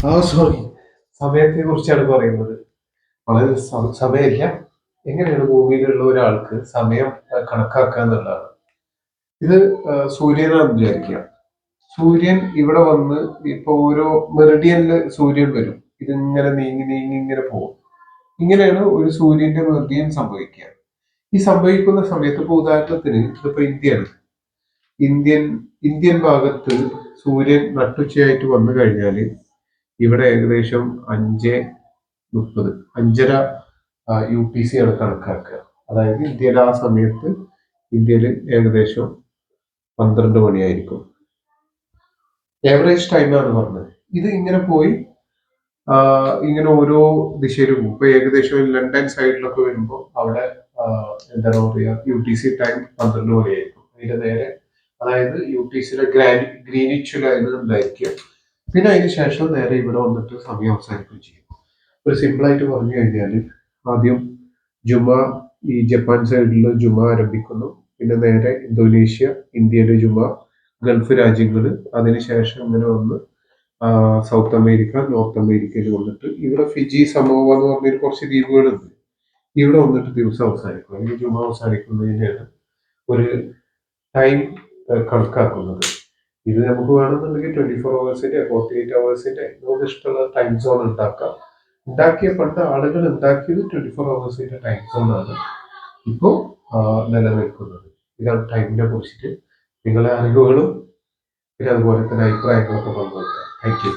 Sorry സമയത്തെ കുറിച്ചാണ് പറയുന്നത്. വളരെ സമയമില്ല. എങ്ങനെയാണ് ഭൂമിയിലുള്ള ഒരാൾക്ക് സമയം കണക്കാക്കുക എന്നുള്ളതാണ്. ഇത് സൂര്യനാണ് വിചാരിക്കുക. സൂര്യൻ ഇവിടെ വന്ന് ഇപ്പൊ ഓരോ മെറിഡിയനിൽ സൂര്യൻ വരും. ഇതിങ്ങനെ നീങ്ങി നീങ്ങി ഇങ്ങനെ പോകും. ഇങ്ങനെയാണ് ഒരു സൂര്യന്റെ മെറിഡിയൻ സംഭവിക്കുക. ഈ സംഭവിക്കുന്ന സമയത്ത് ഇപ്പൊ ഉദാഹരണത്തിന് ഇതിപ്പോ ഇന്ത്യയാണ്. ഇന്ത്യൻ ഇന്ത്യൻ ഭാഗത്ത് സൂര്യൻ നട്ടുച്ചയായിട്ട് വന്നു കഴിഞ്ഞാൽ ഇവിടെ ഏകദേശം അഞ്ച് മുപ്പത് അഞ്ചര യു ടി സി ആണ് കണക്കാക്കുക. അതായത് ഇന്ത്യയിൽ ആ സമയത്ത് ഇന്ത്യയിൽ ഏകദേശം പന്ത്രണ്ട് മണിയായിരിക്കും. ഏവറേജ് ടൈമാണ് പറഞ്ഞത്. ഇത് ഇങ്ങനെ പോയി ഇങ്ങനെ ഓരോ ദിശയിലും ഇപ്പൊ ഏകദേശം ലണ്ടൻ സൈഡിലൊക്കെ വരുമ്പോൾ അവിടെ എന്താണ് പറയുക യു ടി സി ടൈം പന്ത്രണ്ട് മണിയായിരിക്കും. അതിന്റെ നേരെ അതായത് യു ടി സിയിലെ ഗ്രാനി ഗ്രീനിച്ചുല ഉണ്ടായിരിക്കുക പിന്നെ അതിന് ശേഷം നേരെ ഇവിടെ വന്നിട്ട് സമയം അവസാനിക്കുകയും ചെയ്യും. ഒരു സിമ്പിളായിട്ട് പറഞ്ഞു കഴിഞ്ഞാൽ ആദ്യം ജുമ ഈ ജപ്പാൻ സൈഡിൽ ജുമ ആരംഭിക്കുന്നു. പിന്നെ നേരെ ഇന്തോനേഷ്യ ഇന്ത്യയുടെ ജുമ ഗൾഫ് രാജ്യങ്ങൾ അതിനുശേഷം ഇങ്ങനെ വന്ന് സൗത്ത് അമേരിക്ക നോർത്ത് അമേരിക്കയിൽ വന്നിട്ട് ഇവിടെ ഫിജി സമോവ എന്ന് പറഞ്ഞൊരു കുറച്ച് ദ്വീപുകളുണ്ട്. ഇവിടെ വന്നിട്ട് ദിവസം അവസാനിക്കും. അല്ലെങ്കിൽ ജുമ അവസാനിക്കുന്നതിനാണ് ഒരു ടൈം കണക്കാക്കുന്നത്. ഇത് നമുക്ക് വേണമെന്നുണ്ടെങ്കിൽ ട്വന്റി ഫോർ അവേഴ്സിന്റെ ഫോർട്ടി എയ്റ്റ് അവേഴ്സിന്റെ നമുക്ക് ഇഷ്ടമുള്ള ടൈം സോൺ ഉണ്ടാക്കാം. ഉണ്ടാക്കിയ പണ്ട് ആളുകൾ ഉണ്ടാക്കിയത് ട്വന്റി ഫോർ അവേഴ്സിന്റെ ടൈം സോൺ ആണ്. ഇപ്പോൾ നിലനിൽക്കുന്നത്. ഇതാണ് ടൈമിനെ കുറിച്ചിട്ട് നിങ്ങളെ അറിവുകളും പിന്നെ അതുപോലെ തന്നെ അഭിപ്രായങ്ങളൊക്കെ പങ്കുവെക്കാം. Thank you